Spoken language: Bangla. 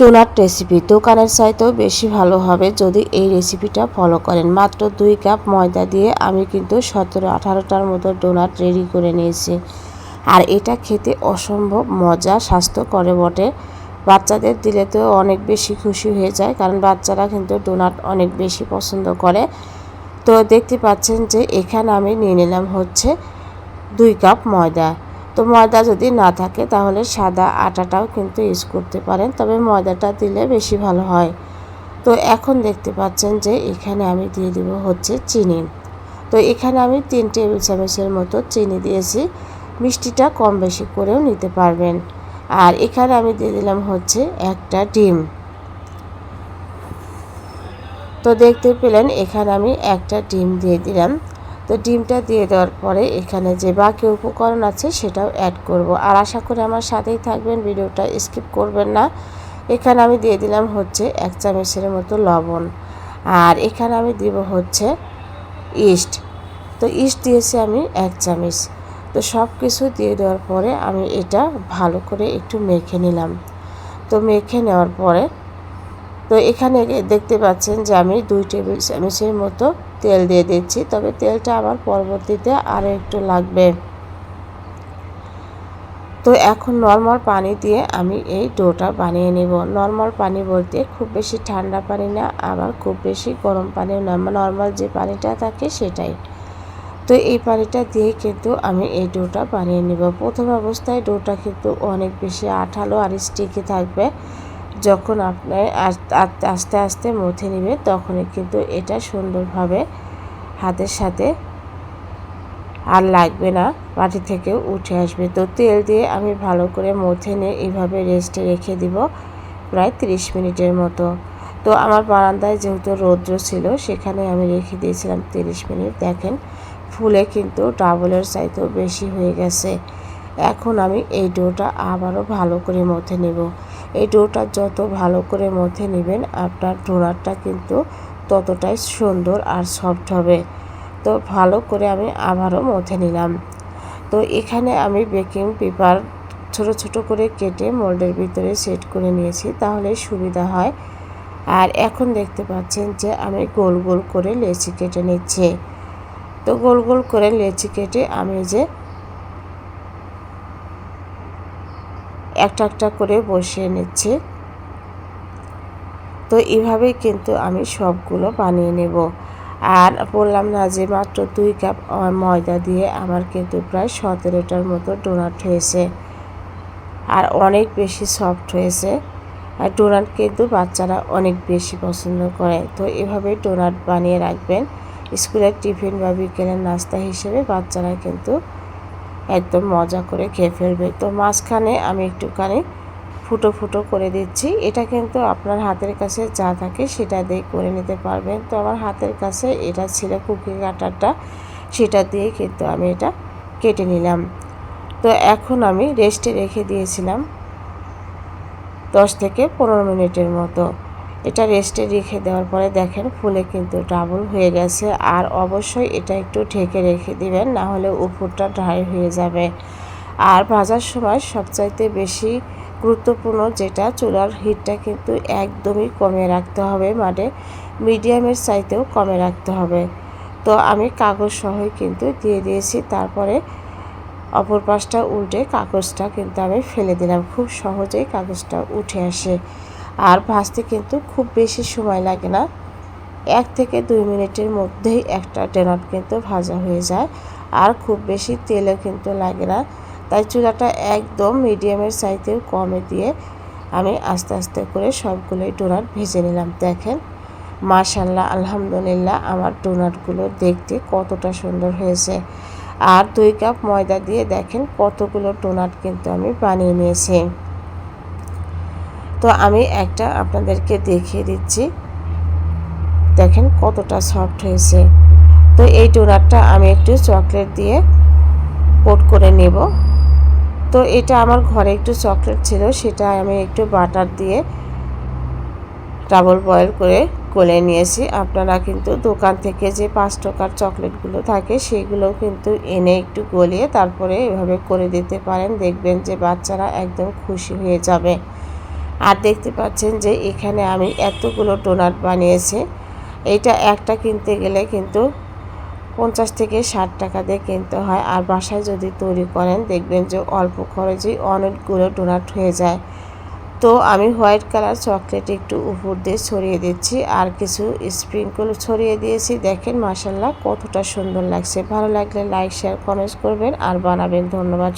ডোনাট রেসিপি দোকানের চাইতেও বেশি ভালো হবে যদি এই রেসিপিটা ফলো করেন। মাত্র দুই কাপ ময়দা দিয়ে আমি কিন্তু সতেরো আঠারোটার মতো ডোনাট রেডি করে নিয়েছি। আর এটা খেতে অসম্ভব মজা স্বাস্থ্যকরে বটে। বাচ্চাদের দিলে তো অনেক বেশি খুশি হয়ে যায়, কারণ বাচ্চারা কিন্তু ডোনাট অনেক বেশি পছন্দ করে। তো দেখতে পাচ্ছেন যে এখানে আমি নিয়ে নিলাম হচ্ছে দুই কাপ ময়দা। তো ময়দা যদি না থাকে তাহলে সাদা আটাটাও কিন্তু ইউজ করতে পারেন, তবে ময়দাটা দিলে বেশি ভালো হয়। তো এখন দেখতে পাচ্ছেন যে এখানে আমি দিয়ে দিব হচ্ছে চিনি। তো এখানে আমি তিন টেবিল চামচের মতো চিনি দিয়েছি, মিষ্টিটা কম বেশি করেও নিতে পারবেন। আর এখানে আমি দিয়ে দিলাম হচ্ছে একটা ডিম। তো দেখতে পেলেন এখানে আমি একটা ডিম দিয়ে দিলাম। তো ডিমটা দিয়ে দেওয়ার পরে এখানে যে বাকি উপকরণ আছে সেটাও অ্যাড করব। আর আশা করি আমার সাথেই থাকবেন, ভিডিওটা স্কিপ করবেন না। এখানে আমি দিয়ে দিলাম হচ্ছে এক চামচের মতো লবণ। আর এখানে আমি দিব হচ্ছে ইস্ট। তো ইস্ট দিয়েছি আমি এক চামচ। তো সব কিছু দিয়ে দেওয়ার পরে আমি এটা ভালো করে একটু মেখে নিলাম। তো মেখে নেওয়ার পরে তো এখানে দেখতে পাচ্ছেন যে আমি দুই টেবিল চামচের মতো তেল দিয়ে দিচ্ছি। তবে তেলটা আমার পরবর্তীতে আরও একটু লাগবে। তো এখন নর্মাল পানি দিয়ে আমি এই ডোটা বানিয়ে নেব। নর্মাল পানি বলতে খুব বেশি ঠান্ডা পানি না, আবার খুব বেশি গরম পানিও না নর্মাল যে পানিটা থাকে সেটাই। তো এই পানিটা দিয়ে কিন্তু আমি এই ডোটা বানিয়ে নেব। প্রথম অবস্থায় ডোটা কিন্তু অনেক বেশি আঠালো আর স্টিকি থাকবে। যখন আপনি আস্তে আস্তে মথে নেবে, তখনই কিন্তু এটা সুন্দরভাবে হাতের সাথে আর লাগবে না, মাটি থেকে উঠে আসবে। তো তেল দিয়ে আমি ভালো করে মথে নিয়ে এইভাবে রেস্টে রেখে দিব প্রায় 30 মিনিটের মতো। তো আমার বারান্দায় যেহেতু রৌদ্র ছিল, সেখানে আমি রেখে দিয়েছিলাম 30 মিনিট। দেখেন, ফুলে কিন্তু ডাবলের চাইতেও বেশি হয়ে গেছে। এখন আমি এই ডোটা আবারও ভালো করে মথে নেব। এই ডোটা যত ভালো করে মথে নেবেন, আপনার ডোনারটা কিন্তু ততটাই সুন্দর আর সফট হবে। তো ভালো করে আমি আবারও মথে নিলাম। তো এখানে আমি বেকিং পেপার ছোট ছোট করে কেটে মোল্ডের ভিতরে সেট করে নিয়েছি, তাহলে সুবিধা হয়। আর এখন দেখতে পাচ্ছেন যে আমি গোল গোল করে লেচি কেটে নিচ্ছি। তো গোল গোল করে লেচি কেটে আমি যে একটা একটা করে বসিয়ে নিচ্ছি। তো এভাবেই কিন্তু আমি সবগুলো বানিয়ে নেব। আর বললাম না যে মাত্র দুই কাপ ময়দা দিয়ে আমার কিন্তু প্রায় সতেরোটার মতো ডোনাট হয়েছে। আর অনেক বেশি সফট হয়েছে। আর ডোনাট কিন্তু বাচ্চারা অনেক বেশি পছন্দ করে। তো এভাবেই ডোনাট বানিয়ে রাখবেন। স্কুলের টিফিন বা বিকেলের নাস্তা হিসেবে বাচ্চারা কিন্তু একদম মজা করে খেয়ে ফেলবে। তো মাঝখানে আমি একটুখানি ফুটো ফুটো করে দিচ্ছি। এটা কিন্তু আপনার হাতের কাছে যা থাকে সেটা দিয়ে করে নিতে পারবেন। তো আমার হাতের কাছে এটা ছিল কুকি কাটারটা সেটা দিয়ে কিন্তু আমি এটা কেটে নিলাম। তো এখন আমি রেস্টে রেখে দিয়েছিলাম দশ থেকে পনেরো মিনিটের মতো। এটা রেস্টে রেখে দেওয়ার পরে দেখেন ফুলে কিন্তু ডাবল হয়ে গেছে। আর অবশ্যই এটা একটু ঢেকে রেখে দিবেন, না হলে উপরটা ড্রাই হয়ে যাবে। আর ভাজার সময় সবচাইতে বেশি গুরুত্বপূর্ণ যেটা, চুলার হিটটা কিন্তু একদমই কমে রাখতে হবে। মানে মিডিয়ামের চাইতেও কমে রাখতে হবে। তো আমি কাগজ সহই কিন্তু দিয়ে দিয়েছি। তারপরে অপর পাশটা উল্টে কাগজটা কিন্তু আমি ফেলে দিলাম। খুব সহজেই কাগজটা উঠে আসে। আর ভাজতে কিন্তু খুব বেশি সময় লাগে না। এক থেকে দুই মিনিটের মধ্যেই একটা ডেনাট কিন্তু ভাজা হয়ে যায় আর খুব বেশি তেলও কিন্তু লাগে না। তাই চুলাটা একদম মিডিয়ামের সাইজেও কমে দিয়ে আমি আস্তে আস্তে করে সবগুলোই ডোনাট ভেজে নিলাম। দেখেন মাশাল্লাহ আলহামদুলিল্লাহ আমার ডোনাটগুলো দেখতে কতটা সুন্দর হয়েছে। আর দুই কাপ ময়দা দিয়ে দেখেন কতগুলো ডোনাট কিন্তু আমি বানিয়ে নিয়েছি। তো আমি একটা আপনাদেরকে দেখিয়ে দিচ্ছি। দেখেন কতটা সফট হয়েছে। তো এই ডোনাটটা আমি একটু চকলেট দিয়ে কোট করে নেব। তো এটা আমার ঘরে একটু চকলেট ছিল, সেটা আমি একটু বাটার দিয়ে ডাবল বয়েল করে গলে নিয়েছি। আপনারা কিন্তু দোকান থেকে যে পাঁচ টাকার চকলেটগুলো থাকে, সেগুলো কিন্তু এনে একটু গলিয়ে তারপরে এভাবে করে দিতে পারেন। দেখবেন যে বাচ্চারা একদম খুশি হয়ে যাবে। আর দেখতে পাচ্ছেন যে এখানে আমি এতগুলো ডোনাট বানিয়েছি। এটা একটা কিনতে গেলে কিন্তু পঞ্চাশ থেকে ষাট টাকা দিয়ে কিনতে হয়। আর বাসায় যদি তৈরি করেন, দেখবেন যে অল্প খরচেই অনেকগুলো ডোনাট হয়ে যায়। তো আমি হোয়াইট কালার চকলেট একটু উপর দিয়ে ছড়িয়ে দিচ্ছি আর কিছু স্প্রিঙ্কল ছড়িয়ে দিয়েছি। দেখেন মাসাল্লাহ কতটা সুন্দর লাগছে। ভালো লাগলে লাইক, শেয়ার কমেন্ট করবেন আর বানাবেন। ধন্যবাদ।